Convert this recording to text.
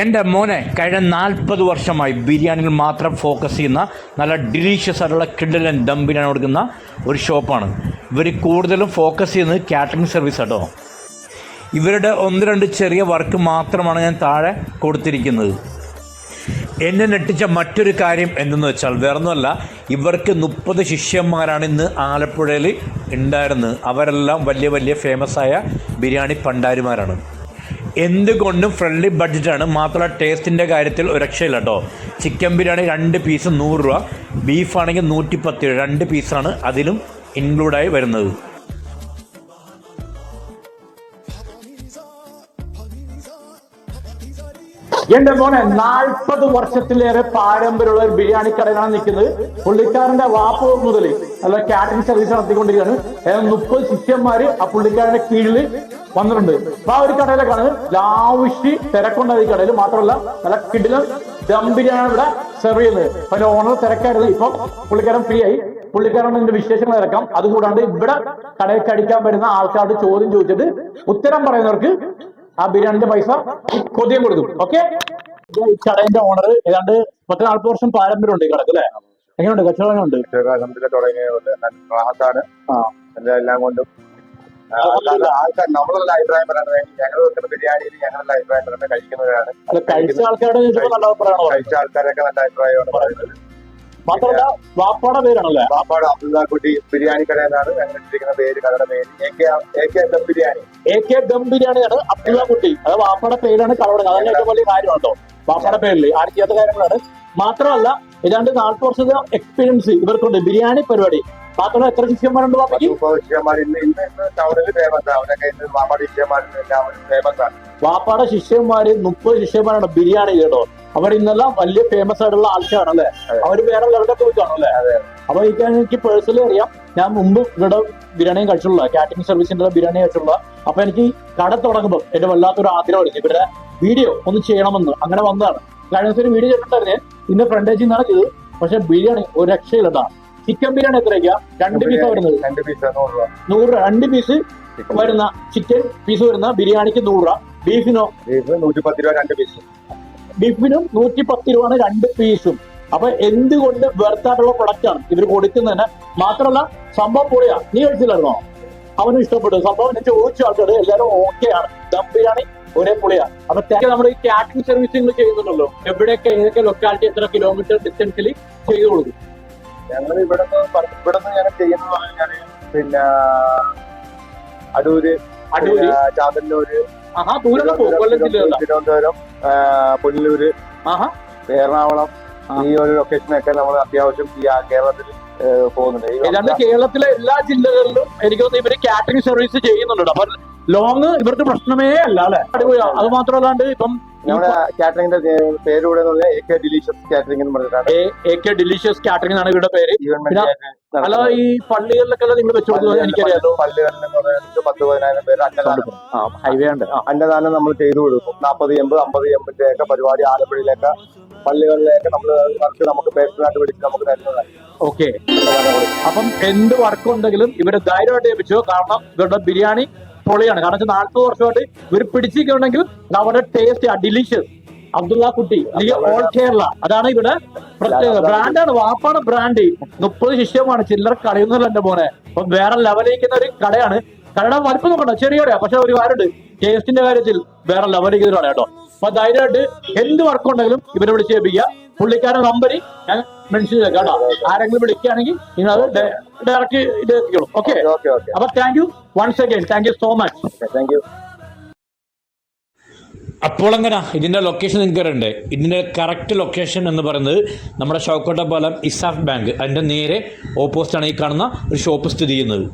എന്റെ മോനെ കഴിഞ്ഞ നാൽപ്പത് വർഷമായി ബിരിയാണിയിൽ മാത്രം ഫോക്കസ് ചെയ്യുന്ന നല്ല ഡിലീഷ്യസ് ആയിട്ടുള്ള കിഡലൻ ദം ബിരിയാണി കൊടുക്കുന്ന ഒരു ഷോപ്പാണ് ഇവർ കൂടുതലും ഫോക്കസ് ചെയ്യുന്നത് കാറ്ററിംഗ് സർവീസ് കേട്ടോ ഇവരുടെ ഒന്ന് രണ്ട് ചെറിയ വർക്ക് മാത്രമാണ് ഞാൻ താഴെ കൊടുത്തിരിക്കുന്നത്. എന്നെ ഞെട്ടിച്ച മറ്റൊരു കാര്യം എന്തെന്ന് വെച്ചാൽ വേറൊന്നുമല്ല ഇവർക്ക് മുപ്പത് ശിഷ്യന്മാരാണ് ഇന്ന് ആലപ്പുഴയിൽ ഉണ്ടായിരുന്നത്. അവരെല്ലാം വലിയ വലിയ ഫേമസ് ആയ ബിരിയാണി പണ്ടാരിമാരാണ്. എന്തുകൊണ്ടും ഫ്രണ്ട്ലി ബഡ്ജറ്റാണ് മാത്രമല്ല ടേസ്റ്റിന്റെ കാര്യത്തിൽ ഒരു കേട്ടോ ചിക്കൻ ബിരിയാണി രണ്ട് പീസ് നൂറ് രൂപ. ബീഫാണെങ്കിൽ നൂറ്റി പത്ത് രണ്ട് പീസാണ് അതിലും ഇൻക്ലൂഡായി വരുന്നത്. എന്റെ മോനെ നാൽപ്പത് വർഷത്തിലേറെ പാരമ്പര്യമുള്ള ഒരു ബിരിയാണി കടയിലാണ് നിൽക്കുന്നത്. പുള്ളിക്കാരന്റെ വാപ്പ് മുതൽ അല്ല കാറ്ററിംഗ് സർവീസ് നടത്തിക്കൊണ്ടിരിക്കുകയാണ്. ഏതാണ്ട് മുപ്പത് ശിഷ്യന്മാര് ആ പുള്ളിക്കാരന്റെ കീഴിൽ വന്നിട്ടുണ്ട്. അപ്പൊ ആ ഒരു കടയിലേക്കാണ് ലാവിഷി തിരക്കുണ്ടായ ഈ കടയിൽ. മാത്രമല്ല നല്ല കിടിലം ദം ബിരിയാണി ഇവിടെ സെർവ് ചെയ്യുന്നത്. അപ്പൊ എന്റെ ഓണർ തിരക്കായിരുന്നു. ഇപ്പൊ പുള്ളിക്കാരൻ ഫ്രീ ആയി. പുള്ളിക്കാരൻ എന്റെ വിശേഷങ്ങൾ ഇറക്കാം. അതുകൂടാണ്ട് ഇവിടെ കടയിൽ കടിക്കാൻ വരുന്ന ആൾക്കാരോട് ചോദ്യം ചോദിച്ചിട്ട് ഉത്തരം പറയുന്നവർക്ക് ആ ബിരിയാണിന്റെ പൈസ കൊതിയും കൊടുക്കും ഓക്കെ ഈ കടയുടെ ഓണർ ഏതാണ്ട് പത്ത് നാൽപ്പത് വർഷം പാരമ്പര്യമുണ്ട് ഈ കടക്ക് അല്ലേ? എങ്ങനെയുണ്ട്? കച്ചവടം എങ്ങനെയുണ്ട്. എല്ലാം കൊണ്ടും ആൾക്കാർ നമ്മളല്ല അഭിപ്രായം പറയുന്നത് ഞങ്ങൾ വെക്കുന്ന ബിരിയാണിയിൽ ഞങ്ങളുടെ അഭിപ്രായം പറയുന്നത് കഴിക്കുന്നവരാണ്. കഴിച്ച ആൾക്കാരുടെ ചോദിച്ചപ്പോൾ നല്ല അഭിപ്രായം കഴിച്ച ആൾക്കാരൊക്കെ നല്ല അഭിപ്രായമാണ് പറയുന്നത്. മാത്രമല്ല വാപ്പാടെ പേരാണല്ലേ? വാപ്പാട് അബ്ദുള്ള കുട്ടി ബിരിയാണി കട എന്നാണ് ഞങ്ങളിട്ടിരിക്കുന്ന പേര് കടയുടെ പേര്. A K A K dum biryani. A K dum ബിരിയാണിയാണ് അബ്ദുള്ള കുട്ടി അത് വാപ്പാടെ പേരാണ് കടവട അതന്നെ ഏറ്റവും വലിയ കാര്യമാണ് കേട്ടോ വാപ്പാടെ പേരിൽ ആരും ചെയ്യാത്ത കാര്യങ്ങളാണ്. മാത്രമല്ല ഏതാണ്ട് നാൽപ്പത് വർഷത്തെ എക്സ്പീരിയൻസ് ഇവർക്കുണ്ട്. ബിരിയാണി പരിപാടി. മാത്രമല്ല എത്ര ശിഷ്യന്മാരുണ്ട് വാപ്പയ്ക്ക്? മുപ്പത് ശിഷ്യന്മാർ ഇന്ന് ഇന്ന് ഇന്ന് ടൗണിൽ ഫേമസ് അവരൊക്കെ ഇന്ന് പാപ്പാട് ശിഷ്യന്മാരിൽ എല്ലാവരും ഫേമസ് ആണ് വാപ്പാടെ ശിഷ്യന്മാര് മുപ്പത് ശിഷ്യന്മാരാണ് ബിരിയാണി കേട്ടോ അവർ ഇന്നെല്ലാം വലിയ ഫേമസ് ആയിട്ടുള്ള ആൾക്കാരാണ് അല്ലെ അവർ വേറെ ലെവലൊക്കെ പോയിട്ടാണ് അല്ലെ അപ്പൊ എനിക്ക് എനിക്ക് പേഴ്സണലി അറിയാം ഞാൻ മുമ്പ് ഇവിടെ ബിരിയാണിയും കഴിച്ചുള്ള കാറ്ററിംഗ് സർവീസിന്റെ ബിരിയാണി കഴിച്ചുള്ള അപ്പൊ എനിക്ക് കട തുടങ്ങുമ്പോൾ എന്റെ വല്ലാത്തൊരു ആഗ്രഹം അടിച്ചു ഇവരുടെ വീഡിയോ ഒന്ന് ചെയ്യണമെന്ന്. അങ്ങനെ വന്നതാണ്. കഴിഞ്ഞ ദിവസം ഒരു വീഡിയോ ചെയ്തിട്ടുണ്ടായിരുന്നേ ഇന്ന് ഫ്രണ്ടേജിൽ നിന്നാണ് ചെയ്തത്. പക്ഷെ ബിരിയാണി ഒരു രക്ഷയില്ലട്ടാ ചിക്കൻ ബിരിയാണി എത്രയ്ക്കാ രണ്ട് പീസ് വരുന്നത് രണ്ട് പീസ് നൂറ് രൂപ. നൂറ് രൂപ. രണ്ട് പീസ് വരുന്ന ചിക്കൻ പീസ് വരുന്ന ബിരിയാണിക്ക് നൂറ് രൂപ. ബീഫിനോ ബീഫ് നൂറ്റി പത്ത് രൂപ രണ്ട് പീസ് ബീഫിനും നൂറ്റി പത്ത് രൂപയാണ് രണ്ട് പീസും. അപ്പൊ എന്തുകൊണ്ട് വെർത്തായിട്ടുള്ള പ്രൊഡക്റ്റ് ആണ് ഇവർ കൊടുക്കുന്നതിന് മാത്രമല്ല സംഭവം പൊളിയാ. നീ കഴിച്ചില്ലായിരുന്നോ? അവനും ഇഷ്ടപ്പെട്ടു. സംഭവം ഞാൻ ചോദിച്ച ആൾക്കാർ എല്ലാവരും ഓക്കെ ആണ്. ദം ബിരിയാണി ഒരേ പൊളിയാ. അപ്പൊ നമ്മൾ ഈ കാറ്ററിംഗ് സർവീസിങ് നിങ്ങൾ ചെയ്യുന്നുണ്ടല്ലോ. എവിടെയൊക്കെ ഏതൊക്കെ ലൊക്കാലിറ്റി എത്ര കിലോമീറ്റർ ഡിസ്റ്റൻസിൽ ചെയ്തു കൊടുക്കും? ഞങ്ങൾ ഇവിടെ ഇവിടെ നിന്ന് ഞങ്ങൾ ചെയ്യുന്നത് പറഞ്ഞാൽ പിന്നെ അടൂര് അടൂര്? ജില്ലയിലുള്ള തിരുവനന്തപുരം പുനലൂര് ആഹാ. എറണാകുളം. ഈ ഒരു ലൊക്കേഷനൊക്കെ നമ്മൾ അത്യാവശ്യം ഈ കേരളത്തിൽ പോകുന്നുണ്ട്. ഏതാണ്ട് കേരളത്തിലെ എല്ലാ ജില്ലകളിലും എനിക്ക് തോന്നുന്നു ഇവർ കാറ്ററിംഗ് സർവീസ് ചെയ്യുന്നുണ്ട്. അപ്പൊ ലോങ് ഇവർക്ക് പ്രശ്നമേ അല്ല അല്ലെ? അത് മാത്രമല്ലാണ്ട് ഇപ്പം നമ്മുടെ കാറ്ററിംഗിന്റെ ഡിലീഷ്യസ് കാറ്ററിംഗ് എന്ന് പറഞ്ഞിട്ടാണ്. ഡിലീഷ്യസ് കാറ്ററിംഗ് എന്നാണ് ഇവരുടെ പേര്. അല്ല ഈ പള്ളികളിലൊക്കെ നിങ്ങൾ വെച്ചു കൊടുക്കുന്നത് എനിക്കറിയാലോ. പള്ളികളിൽ എന്ന് പറയുന്നത് പത്ത് പതിനായിരം പേര് അന്നദാനം. ഹൈവേ ഉണ്ട്. അന്നദാനം നമ്മൾ ചെയ്തു കൊടുക്കും. നാൽപ്പത് എൺപത് അമ്പത് എൺപതിന്റെ ഒക്കെ പരിപാടി ആലപ്പുഴയിലൊക്കെ പള്ളികളിലേക്ക് നമ്മൾ വർക്ക് നമുക്ക് പേഴ്സണലായിട്ട് വിളിച്ച് നമുക്ക് തരുന്നതാണ്. ഓക്കെ അപ്പം എന്ത് വർക്ക് ഉണ്ടെങ്കിലും ഇവരെ ധൈര്യമായിട്ട് ഏൽപ്പിച്ചോ? കാരണം ഇവരുടെ ബിരിയാണി പൊളിയാണ്. കാരണം വെച്ചാൽ നാൽപ്പത് വർഷമായിട്ട് ഇവർ പിടിച്ചിട്ടുണ്ടെങ്കിൽ അവരുടെ ടേസ്റ്റ് ഡിലീഷ്യസ് അബ്ദുള്ള കുട്ടി ഓൾ കേരള. അതാണ് ഇവിടെ ബ്രാൻഡാണ് വാപ്പാണ് ബ്രാൻഡ് മുപ്പത് ശിഷ്യമാണ്. ചില്ലറ കടയൊന്നുമില്ല എന്റെ മോനെ. അപ്പൊ വേറെ ലെവലേക്കുന്ന ഒരു കടയാണ്. കടയുടെ വലിപ്പം നോക്കണ്ട ചെറിയ കടയാ. പക്ഷെ ഒരു കാര്യമുണ്ട്. ടേസ്റ്റിന്റെ കാര്യത്തിൽ വേറെ ലെവലിരിക്കുന്ന ഒരു കട കേട്ടോ. അപ്പൊ ധൈര്യമായിട്ട് എന്ത് വർക്ക് ഉണ്ടെങ്കിലും ഇവരെ വിളിച്ച് ഏൽപ്പിക്കുക. പുള്ളിക്കാരുടെ നമ്പർ ഞാൻ മെൻഷൻ ചെയ്തേക്കാം കേട്ടോ. ആരെങ്കിലും വിളിക്കുകയാണെങ്കിൽ നിങ്ങൾ അത് ഡയറക്റ്റ് ഇത് എത്തിക്കോളൂ. ഓക്കെ അപ്പൊ thank you once again thank you so much thank you അപ്പോൾ എങ്ങനെ? ഇതിന്റെ ലൊക്കേഷൻ നിങ്ങൾക്ക് അറിയണ്ടേ? ഇതിന്റെ കറക്റ്റ് ലൊക്കേഷൻ എന്ന് പറയുന്നത് നമ്മുടെ ഷോക്കോട്ട പാലം ഇസാഫ് ബാങ്ക് അതിന്റെ നേരെ ഓപ്പോസിറ്റാണ് ഈ കാണുന്ന ഒരു ഷോപ്പ് സ്ഥിതി ചെയ്യുന്നത്.